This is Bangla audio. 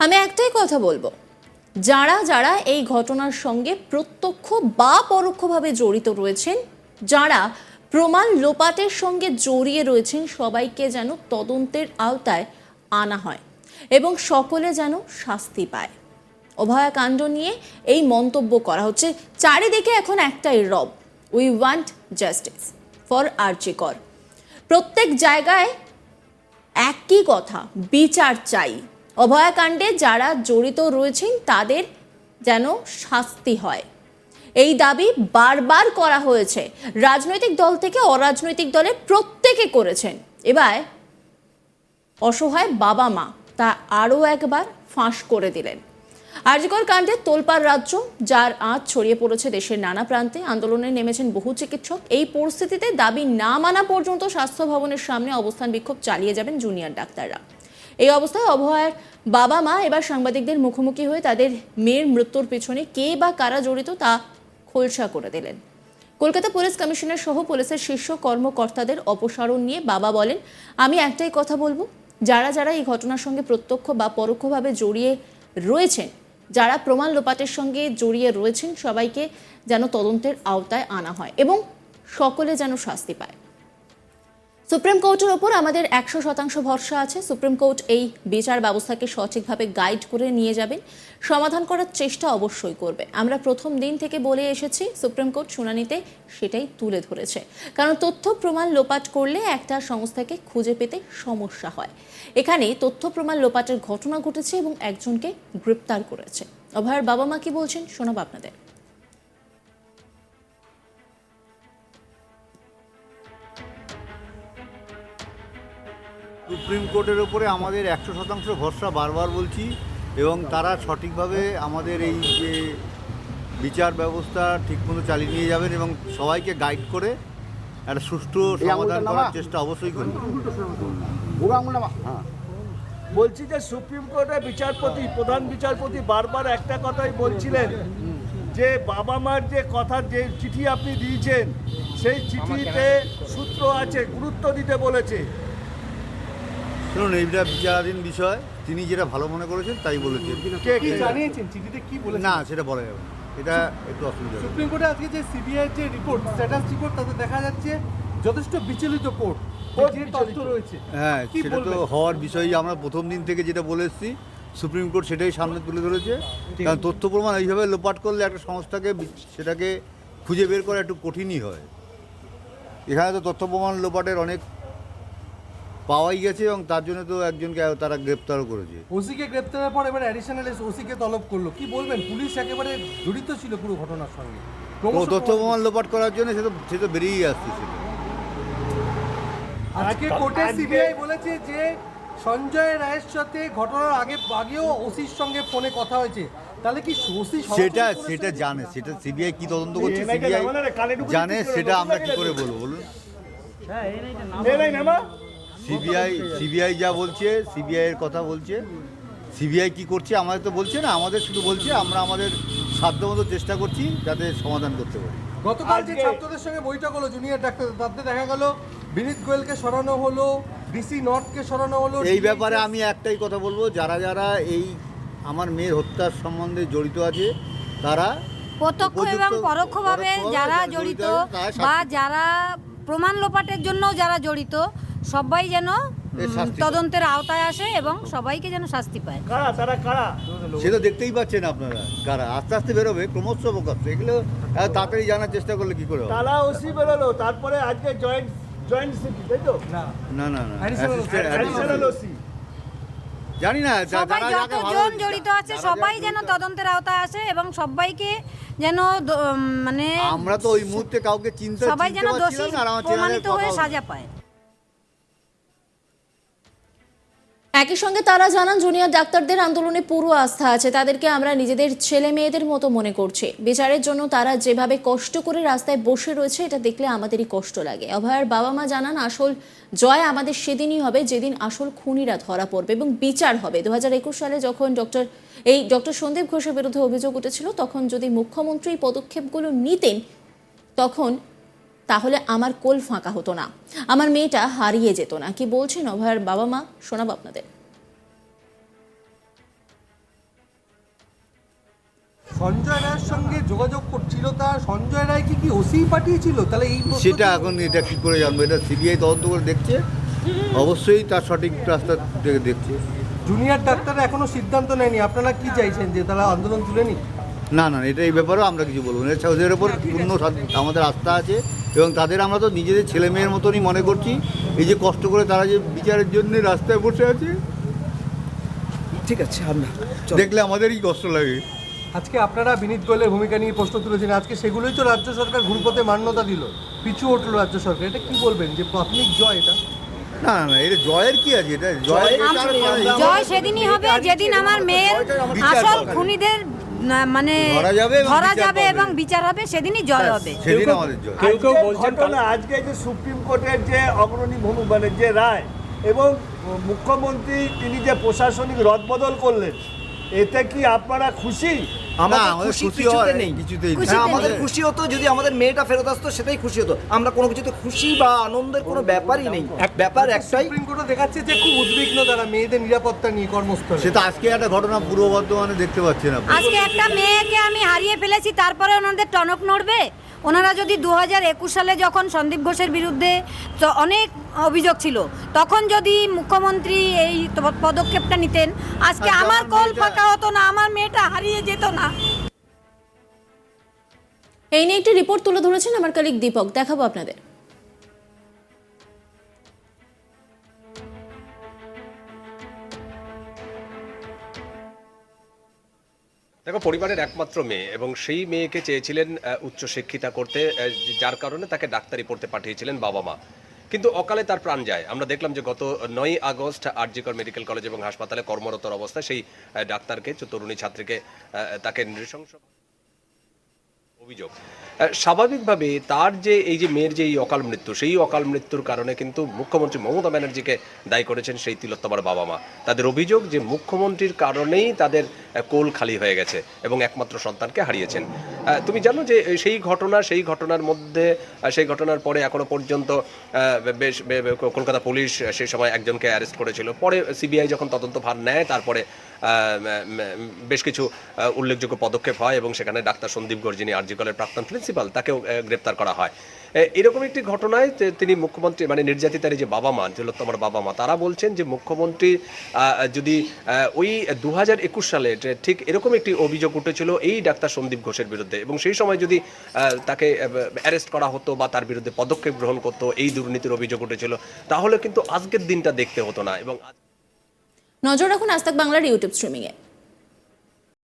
আমি একটাই কথা বলব। যারা যারা এই ঘটনার সঙ্গে প্রত্যক্ষ বা পরোক্ষভাবে জড়িত রয়েছেন, যারা প্রমাণ লোপাটের সঙ্গে জড়িয়ে রয়েছেন, সবাইকে যেন তদন্তের আওতায় আনা হয় এবং সকলে যেন শাস্তি পায়। অভয়াকাণ্ড নিয়ে এই মন্তব্য করা হচ্ছে। চারিদিকে এখন একটাই রব। উই ওয়ান্ট জাস্টিস ফর আর্চিকর প্রত্যেক জায়গায় একই কথা, বিচার চাই। অভয়াকাণ্ডে যারা জড়িত রয়েছেন, তাদের যেন শাস্তি হয়। এই দাবি বারবার করা হয়েছে। রাজনৈতিক দল থেকে অরাজনৈতিক দলে প্রত্যেকে করেছেন। এবার অসহায় বাবা মা, তা আরও একবার ফাঁস করে দিলেন। আরজিকর কাণ্ডে তোলপাড় রাজ্য, যার আঁচ ছড়িয়ে পড়েছে দেশের নানা প্রান্তে, আন্দোলনে নেমেছেন বহু চিকিৎসক। এই পরিস্থিতিতে দাবি না মানা পর্যন্ত স্বাস্থ্য ভবনের সামনে অবস্থান বিক্ষোভ চালিয়ে যাবেন জুনিয়র ডাক্তাররা। এই অবস্থায় অভয়ের বাবা মা এবার সাংবাদিকদের মুখোমুখি হয়ে তাদের মেয়ের মৃত্যুর পেছনে কে বা কারা জড়িত তা খোলসা করে দিলেন। কলকাতা পুলিশ কমিশনার সহ পুলিশের শীর্ষ কর্মকর্তাদের অপসারণ নিয়ে বাবা বলেন, আমি একটাই কথা বলব, যারা যারা এই ঘটনার সঙ্গে প্রত্যক্ষ বা পরোক্ষভাবে জড়িয়ে রয়েছেন, যারা প্রমাণ লোপাটের সঙ্গে জড়িয়ে রয়েছেন, সবাইকে যেন তদন্তের আওতায় আনা হয় এবং সকলে যেন শাস্তি পায়। সুপ্রিম কোর্টের ওপর আমাদের একশো শতাংশ ভরসা আছে। সুপ্রিম কোর্ট এই বিচার ব্যবস্থাকে সঠিকভাবে গাইড করে নিয়ে যাবেন। সমাধান করার চেষ্টা অবশ্যই করবে। আমরা প্রথম দিন থেকে বলে এসেছি, সুপ্রিম কোর্ট শুনানিতে সেটাই তুলে ধরেছে। কারণ তথ্য প্রমাণ লোপাট করলে একটা সংস্থাকে খুঁজে পেতে সমস্যা হয়। এখানে তথ্য প্রমাণ লোপাটের ঘটনা ঘটেছে এবং একজনকে গ্রেপ্তার করেছে। অভয়ের বাবা মা কি বলছেন শোনাব আপনাদের। সুপ্রিম কোর্টের ওপরে আমাদের একশো শতাংশ ভরসা বারবার বলছি এবং তারা সঠিকভাবে আমাদের এই যে বিচার ব্যবস্থা ঠিকমতো চালিয়ে নিয়ে যাবেন এবং সবাইকে গাইড করে একটা সুষ্ঠু সমাধান করার চেষ্টা অবশ্যই হ্যাঁ বলছি যে সুপ্রিম কোর্টের বিচারপতি প্রধান বিচারপতি বারবার একটা কথাই বলছিলেন যে বাবা মার যে কথা যে চিঠি আপনি দিয়েছেন সেই চিঠিতে সূত্র আছে গুরুত্ব দিতে বলেছে। শুনুন এইটা বিচারাধীন বিষয়। তিনি যেটা ভালো মনে করেছেন তাই বলেছেন। কি জানিয়েছেন? চিঠিতে কি বলেছেন? না সেটা বলা যাবে না। এটা একটু অসুবিধা হবে। সুপ্রিম কোর্টে আজকে যে সিবিআই যে রিপোর্ট স্ট্যাটাস রিপোর্ট তাতে দেখা যাচ্ছে যথেষ্ট বিচলিত কোর্ট। কোর্ট যে তথ্য রয়েছে হ্যাঁ কি সেটা তো বলবেন? হওয়ার বিষয় আমরা প্রথম দিন থেকে যেটা বলে এসেছি সুপ্রিম কোর্ট সেটাই সামনে তুলে ধরেছে। কারণ তথ্য প্রমাণ এইভাবে লোপাট করলে একটা সংস্থাকে বি- সেটাকে খুঁজে বের করা একটু কঠিনই হয়। এখানে তো তথ্য প্রমাণ লোপাটের অনেক পাওয়াই গেছে এবং তার জন্য তো একজনকে তারা গ্রেপ্তারও করেছে। ওসিকে গ্রেপ্তারের পর এবার অ্যাডিশনাল ওসিকে তলব করল। কি বলবেন? পুলিশ একেবারে জড়িত ছিল পুরো ঘটনার সঙ্গে। তথ্য প্রমাণ লোপাট করার জন্য সে তো সে তো বেরিয়েই আসতেছিল। আজকে কোর্টে সিবিআই বলেছে যে সঞ্জয় রায়ের সাথে ঘটনার আগে আগেও ওসির সঙ্গে ফোনে কথা হয়েছে। তাহলে কি ওসি সেটা সেটা জানে সেটা সিবিআই কি তদন্ত করছে সিবিআই জানে না, সেটা আমরা কি করে বলব বলুন। এ নাই নামা সিবিআই সিবিআই যা বলছে সিবিআই এর কথা বলছে। সিবিআই কি করছে আমাদের তো বলছে না আমাদের শুধু বলছে আমরা আমাদের সাধ্যমতো চেষ্টা করছি যাতে সমাধান করতে পারি। গতকাল যে ছাত্রদের সঙ্গে বৈঠক হলো জুনিয়র ডাক্তার তাতে দেখা গেল বিনীত গোয়েলকে সরানো হলো ডিসি নর্থকে সরানো হলো এই ব্যাপারে আমি একটাই কথা বলব যারা যারা এই আমার মেয়ের হত্যার সম্বন্ধে জড়িত আছে তারা প্রত্যক্ষ এবং পরোক্ষভাবে যারা জড়িত বা যারা প্রমাণ লোপাটের জন্য যারা জড়িত সবাই যেন। তদন্তের আওতায় আসে এবং সবাইকে যেন শাস্তি পায়। কারা? তারা কারা? সে তো দেখতেই পাচ্ছেন আপনারা কারা? আস্তে আস্তে বেরোবে ক্রমশ প্রকাশ এগুলো তাড়াতাড়ি জানার চেষ্টা করলে কি করে? তারা ওসি বেরোলো তারপরে আজকে জয়েন্ট জয়েন্ট সিটি তাই তো? না। না না না Additional- Assistant- অ্যাডিশনাল ওসি জানি না সবাই যারা যাকে ভালো যতজন জড়িত আছে সবাই যেন তদন্তের আওতায় আসে এবং সবাইকে যেন মানে আমরা তো ওই মুহূর্তে কাউকে চিন্তা সবাই যেন দোষী প্রমাণিত হয়ে সাজা পায়। একই সঙ্গে তারা জানান, জুনিয়র ডাক্তারদের আন্দোলনে পুরো আস্থা আছে। তাদেরকে আমরা নিজেদের ছেলে মেয়েদের মতো মনে করছি। বিচারের জন্য তারা যেভাবে কষ্ট করে রাস্তায় বসে রয়েছে, এটা দেখলে আমাদেরই কষ্ট লাগে। অভয়ার বাবা মা জানান, আসল জয় আমাদের সেদিনই হবে, যেদিন আসল খুনিরা ধরা পড়বে এবং বিচার হবে। দু হাজার একুশ সালে যখন ডক্টর, এই ডক্টর সন্দীপ ঘোষের বিরুদ্ধে অভিযোগ উঠেছিল, তখন যদি মুখ্যমন্ত্রী পদক্ষেপগুলো নিতেন, তখন তাহলে আমার কোল ফাঁকা হতো না। আমার মেয়েটা হারিয়ে যেত না। কি বলছেন অভয়ার বাবা মা শোনাব আপনাদের। সঞ্জয় রায়ের সঙ্গে যোগাযোগ করছিল তা সঞ্জয় রায় কি কি ওসি পাঠিয়েছিল? তাহলে এই সেটা এখন এটা কী করে জানব? এটা সিবিআই তদন্ত করে দেখছে। অবশ্যই তার সঠিক রাস্তা দেখছে। জুনিয়র ডাক্তাররা এখনও সিদ্ধান্ত নেয়নি। আপনারা কি চাইছেন যে তারা আন্দোলন তুলে নিক? না না এটা এই ব্যাপারেও আমরা কিছু বলব না। ওদের ওপর পূর্ণ আমাদের আস্থা আছে এবং তাদের আমরা তো নিজেদের ছেলে মেয়ের মতনই মনে করছি। এই যে কষ্ট করে তারা যে বিচারের জন্য রাস্তায় বসে আছে। ঠিক আছে আমরা দেখলে আমাদেরই কষ্ট লাগে। আজকে আপনারা বিনীত গোয়েলের ভূমিকা নিয়ে প্রশ্ন তুলেছেন। আজকে সেগুলোই তো রাজ্য সরকার ঘুরপথে মান্যতা দিল। পিছু উঠল রাজ্য সরকার। এটা কি বলবেন? যে প্রাথমিক জয় এটা? না না না এটা জয়ের কি আছে? এটা জয়ের জয় সেদিনই হবে যেদিন আমার মেয়ের আসল খুনিদের মানে ধরা যাবে এবং বিচার যাবে পাবে। এবং বিচার হবে সেদিনই জয় হবে সেদিন আমাদের জয় কেউ কেউ না আজকে যে সুপ্রিম কোর্টের যে অগ্রণী ভূমি মানে যে রায় এবং মুখ্যমন্ত্রী তিনি যে প্রশাসনিক রদবদল করলেন এতে কি আপনারা খুশি? আমাদের খুশি কিছুতে হওয়ার নেই। কিছুতেই। হ্যাঁ, আমাদের খুশি হতো যদি আমাদের মেয়েটা ফেরত আসতো সেটাই খুশি হতো। আমরা কোনো কিছুতে খুশি বা আনন্দের কোনো ব্যাপারই নেই। এক ব্যাপার একটাই সুপ্রিম কোর্টও দেখাচ্ছে যে খুব উদ্বিগ্ন তারা মেয়েদের নিরাপত্তা নিয়ে কর্মস্থলে। সে তো আজকে একটা ঘটনা পূর্ব বর্ধমানে দেখতে পাচ্ছেন আপনি। আজকে একটা মেয়েকে আমি হারিয়ে ফেলেছি তারপরে ওনাদের টনক নড়বে? ওনারা যদি দু হাজার একুশ সালে যখন সন্দীপ ঘোষের বিরুদ্ধে অনেক অভিযোগ ছিল তখন যদি মুখ্যমন্ত্রী এই পদক্ষেপটা নিতেন আজকে আমার আমার কল ফাঁকা হতো না আমার মেয়েটা হারিয়ে যেত না। এই নিয়ে একটি রিপোর্ট তুলে ধরেছেন আমার কালিক দীপক দেখাবো আপনাদের। দেখো, পরিবারের একমাত্র মেয়ে এবং সেই মেয়েকে চেয়েছিলেন উচ্চ উচ্চশিক্ষিতা করতে যার কারণে তাকে ডাক্তারি পড়তে পাঠিয়েছিলেন বাবা মা। কিন্তু অকালে তার প্রাণ যায়। আমরা দেখলাম যে গত নয় আগস্ট আরজিকর মেডিকেল কলেজ এবং হাসপাতালে কর্মরত অবস্থায় সেই ডাক্তারকে, তরুণী ছাত্রীকে তাকে নৃশংস অভিযোগ। স্বাভাবিকভাবে তার যে এই যে মেয়ের যে এই অকাল মৃত্যু, সেই অকাল মৃত্যুর কারণে কিন্তু মুখ্যমন্ত্রী মমতা ব্যানার্জিকে দায়ী করেছেন সেই তিলোত্তমার বাবা মা। তাদের অভিযোগ যে মুখ্যমন্ত্রীর কারণেই তাদের কোল খালি হয়ে গেছে এবং একমাত্র সন্তানকে হারিয়েছেন। তুমি জানো যে সেই ঘটনা, সেই ঘটনার মধ্যে সেই ঘটনার পরে এখনও পর্যন্ত বেশ কলকাতা পুলিশ সেই সময় একজনকে অ্যারেস্ট করেছিল। পরে সিবিআই যখন তদন্ত ভার নেয়, তারপরে বেশ কিছু উল্লেখযোগ্য পদক্ষেপ হয় এবং সেখানে ডাক্তার সন্দীপ গর্জিনী আরজিকলের প্রাক্তন প্রিন্সিপাল তাকেও আহ, গ্রেপ্তার করা হয়। এরকম একটি ঘটনায় তিনি মুখ্যমন্ত্রী মানে নির্যাতিতার যে বাবা মা তিলোত্তমার বাবা মা তারা বলছেন যে মুখ্যমন্ত্রী যদি ওই দু হাজার একুশ সালে ঠিক এরকম একটি অভিযোগ উঠেছিল এই ডাক্তার সন্দীপ ঘোষের বিরুদ্ধে এবং সেই সময় যদি তাকে অ্যারেস্ট করা হতো বা তার বিরুদ্ধে পদক্ষেপ গ্রহণ করতো এই দুর্নীতির অভিযোগ উঠেছিল তাহলে কিন্তু আজকের দিনটা দেখতে হতো না এবং নজর রাখুন আজ বাংলার ইউটিউব স্ট্রিমিংয়ে।